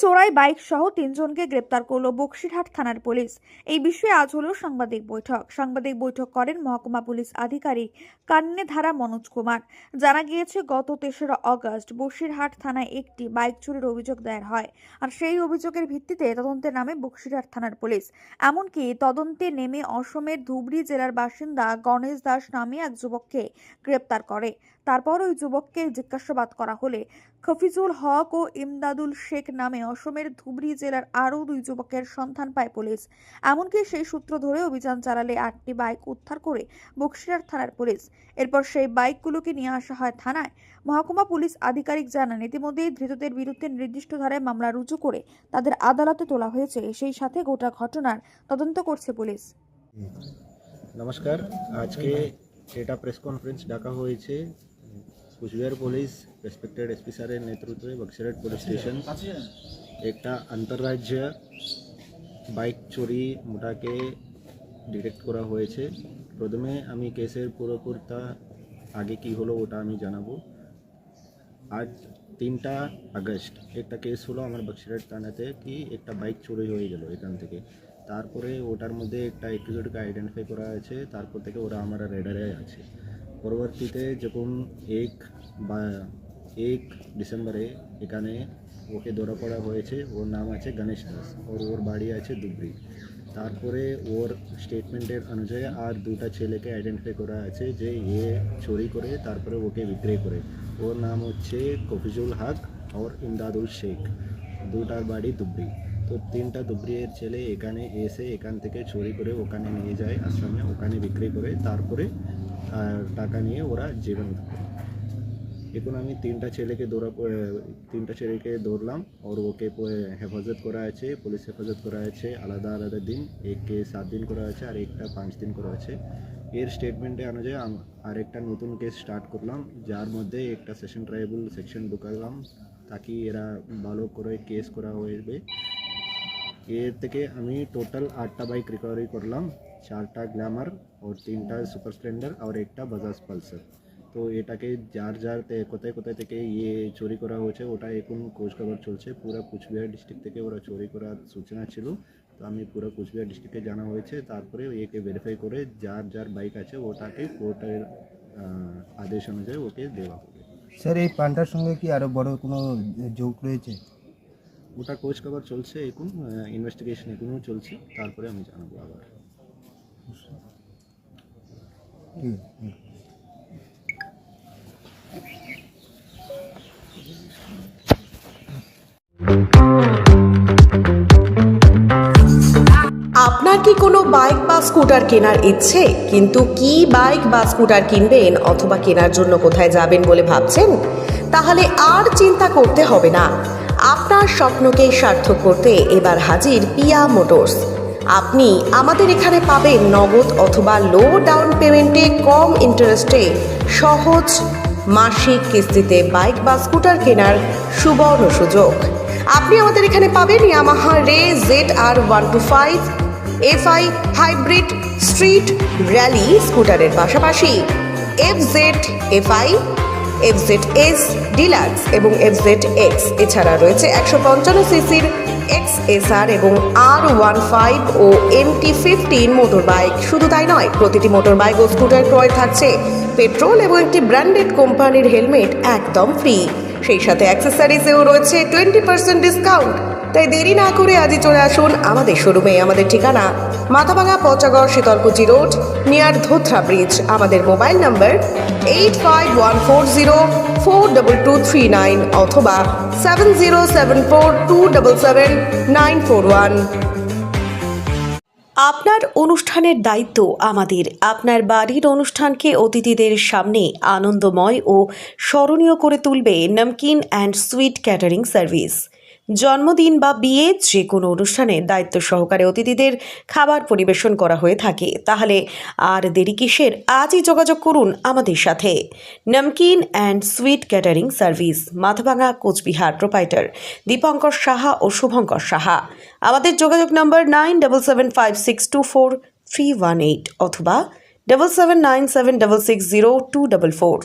চোরাই বাইক সহ তিনজনকে গ্রেপ্তার করল বক্সিরহাট থানার পুলিশ। এই বিষয়ে আজ হলো সাংবাদিক বৈঠক। সাংবাদিক বৈঠক করেন মহকুমা পুলিশ আধিকারিক কান্নে ধারা মনোজ কুমার। জানা গিয়েছে, গত তেসরা অগস্ট বসিরহাট থানায় একটি বাইক চুরির অভিযোগ দায়ের হয় আর সেই অভিযোগের ভিত্তিতে তদন্তে নামে বক্সিরহাট থানার পুলিশ। এমনকি তদন্তে নেমে অসমের ধুবড়ী জেলার বাসিন্দা গণেশ দাস নামে এক যুবককে গ্রেপ্তার করে। তারপর ওই যুবককে জিজ্ঞাসাবাদ করা হলে খফিজুল হক ও ইমদাদুল শেখ নামে অসমের ধুবড়ী জেলার আরও দুই যুবকের সন্ধান পায় পুলিশ। এমনকি সেই সূত্র ধরে অভিযান চালালে আটটি বাইক উদ্ধার করে বক্সিরহাট থানার পুলিশ। এরপর সেই বাইকগুলোকে নিয়ে আসা হয় থানায়। মহকুমা পুলিশ আধিকারিক জানান ইতিমধ্যেই ধৃতদের বিরুদ্ধে নির্দিষ্ট ধারায় মামলা রুজু করে তাদের আদালতে তোলা হয়েছে। সেই সাথে গোটা ঘটনার তদন্ত করছে পুলিশ। নমস্কার। আজকে এটা প্রেস কনফারেন্স ডাকা হয়েছে কুচবিহার পুলিশ রেসপেক্টেড এসপি স্যারের নেতৃত্বে বক্সিরহাট পুলিশ স্টেশন একটা আন্তর্রাজ্য বাইক চুরি মোটাকে ডিটেক্ট করা হয়েছে প্রথমে আমি কেসের পুরোপুরটা আগে কি হলো ওটা আমি জানাব আজ তিনটা আগস্ট একটা কেস হলো আমার বক্সিরহাট থানাতে কি একটা বাইক চুরি হয়ে গেল এখান থেকে তারপরে ওটার মধ্যে একটা এপিসোডকে আইডেন্টিফাই করা আছে তারপর থেকে ওরা আমার রেডারে আছে। পরবর্তীতে যখন এক বা এক ডিসেম্বরে এখানে ওকে ধরা পড়া হয়েছে, ওর নাম আছে গণেশ দাস, ওর ওর বাড়ি আছে দুবরি তারপরে ওর স্টেটমেন্টের অনুযায়ী আর দুটা ছেলেকে আইডেন্টিফাই করা আছে যে এ চুরি করে, তারপরে ওকে বিক্রি করে। ওর নাম হচ্ছে কফিজুল হক আর ইমদাদুল শেখ। দুটার বাড়ি দুবরি তো তিনটা দুবরির ছেলে এখানে এসে এখান থেকে চুরি করে ওখানে নিয়ে যায় আশ্রমে, ওখানে বিক্রি করে, তারপরে টাকা নিয়ে ওরা জীবন এখন আমি তিনটা ছেলেকে দৌড়া তিনটা ছেলেকে দৌড়লাম ওর ওকে হেফাজত করা আছে, পুলিশ হেফাজত করা আছে, আলাদা আলাদা দিন এককে সাত দিন করা আছে, আর একটা পাঁচ দিন করা আছে। এর স্টেটমেন্টে অনুযায়ী আর একটা নতুন কেস স্টার্ট করলাম, যার মধ্যে একটা সেশন ট্রাইবল সেকশন ঢুকালাম তাকে এরা ভালো করে কেস করা হইবে এর থেকে আমি টোটাল আটটা বাইক রিকভারি করলাম, চারটা গ্ল্যামার আর তিনটা সুপার স্প্লেন্ডার আর একটা বাজাজ পালসার তো এটাকে যার যার কোথায় কোথায় থেকে ইয়ে চুরি করা হয়েছে, ওটা এখন খোঁজ খবর চলছে। পুরো কুচবিহার ডিস্ট্রিক্ট থেকে ওরা চুরি করার সূচনা ছিল। তো আমি পুরো কুচবিহার ডিস্ট্রিক্টে জানা হয়েছে। তারপরে একে ভেরিফাই করে যার যার বাইক আছে, ওটাকে কোর্টের আদেশ অনুযায়ী ওকে দেওয়া হবে। স্যার এই পানটার সঙ্গে কি আরও বড় কোনো যোগ রয়েছে? ওটা খোঁজ খবর চলছে এখন ইনভেস্টিগেশন এখনও চলছে, তারপরে আমি জানাব আবার। আপনার কি কোনো বাইক বা স্কুটার কেনার ইচ্ছে? কিন্তু কি বাইক বা স্কুটার কিনবেন অথবা কেনার জন্য কোথায় যাবেন বলে ভাবছেন? তাহলে আর চিন্তা করতে হবে না। আপনার স্বপ্নকে সার্থক করতে এবার হাজির পিয়া মোটরস। আপনি আমাদের এখানে পাবেন নগদ অথবা লো ডাউন পেমেন্টে কম ইন্টারেস্টে সহজ মাসিক কিস্তিতে বাইক বা স্কুটার কেনার সুবর্ণ সুযোগ। আপনি আমাদের এখানে পাবেন Yamaha Ray Z R one two five FI hybrid street rally স্কুটারের পাশাপাশি। F Z FI F Z S deluxe এবং এফ জেড এক্স এছাড়া রয়েছে একশো পঞ্চান্ন সিসির এক্স এস আর এবং আর ওয়ান ফাইভ ও এমটি ফিফটিন মোটর বাইক শুধু তাই নয়, প্রতিটি মোটর বাইক ও স্কুটার ক্রয় থাকছে। পেট্রোল এবং একটি ব্র্যান্ডেড কোম্পানির হেলমেট একদম ফ্রি সেই সাথে অ্যাক্সেসারিজেও রয়েছে টোয়েন্টি পার্সেন্ট ডিসকাউন্ট তাই দেরি না করে আজই চলে আসুন আমাদের শোরুমে। আমাদের ঠিকানা Mathabhanga Pachagarh Sitalkuchi road, near Dhotra bridge. আমাদের mobile number eight five one four zero four double two three nine অথবা seven zero seven four two double seven nine four one. আপনার অনুষ্ঠানের দায়িত্ব আমাদের। আপনার বাড়ির অনুষ্ঠানকে অতিথিদের সামনে আনন্দময় ও স্মরণীয় করে তুলবে Namkeen and sweet catering service. জন্মদিন বা বিয়ে যে কোনো অনুষ্ঠানে দায়িত্ব সহকারে অতিথিদের খাবার পরিবেশন করা হয়ে থাকে। তাহলে আর দেরি কিসের? আজই যোগাযোগ করুন আমাদের সাথে। Namkeen and sweet catering service Mathabhanga Coochbehar. Proprietor Dipankar Saha ও শুভঙ্কর সাহা। আমাদের যোগাযোগ নম্বর nine double seven five six two four three one eight অথবা double seven nine seven double six zero two double four